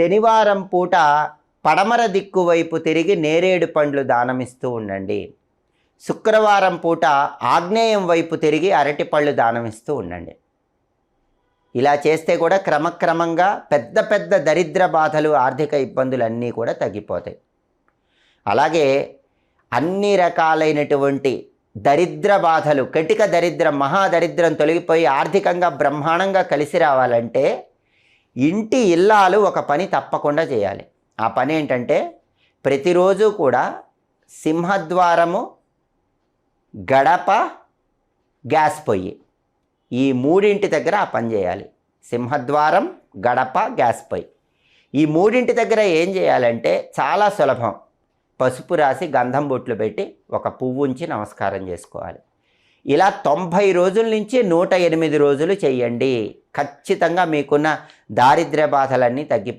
శనివారం పూట పడమర దిక్కు వైపు తిరిగి నేరేడు పండ్లు దానమిస్తూ ఉండండి. శుక్రవారం పూట ఆగ్నేయం వైపు తిరిగి అరటిపళ్ళు దానమిస్తూ ఉండండి. ఇలా చేస్తే కూడా క్రమక్రమంగా పెద్ద పెద్ద దరిద్ర బాధలు ఆర్థిక ఇబ్బందులు అన్నీ కూడా తగ్గిపోతాయి. అలాగే అన్ని రకాలైనటువంటి దరిద్ర బాధలు కటిక దరిద్రం మహాదరిద్రం తొలగిపోయి ఆర్థికంగా బ్రహ్మాండంగా కలిసి రావాలంటే ఇంటి ఇల్లాలు ఒక పని తప్పకుండా చేయాలి. ఆ పని ఏంటంటే ప్రతిరోజు కూడా సింహద్వారము గడప గ్యాస్ పొయ్యి. ఈ మూడింటి దగ్గర ఆ పని చేయాలి. సింహద్వారం గడప గ్యాస్ పొయ్యి. ఈ మూడింటి దగ్గర ఏం చేయాలంటే చాలా సులభం. పసుపు రాసి గంధం బొట్లు పెట్టి ఒక పువ్వు ఉంచి నమస్కారం చేసుకోవాలి. ఇలా తొంభై రోజుల నుంచి నూట ఎనిమిది రోజులు చేయండి. ఖచ్చితంగా మీకున్న దారిద్ర్య బాధలన్నీ తగ్గిపో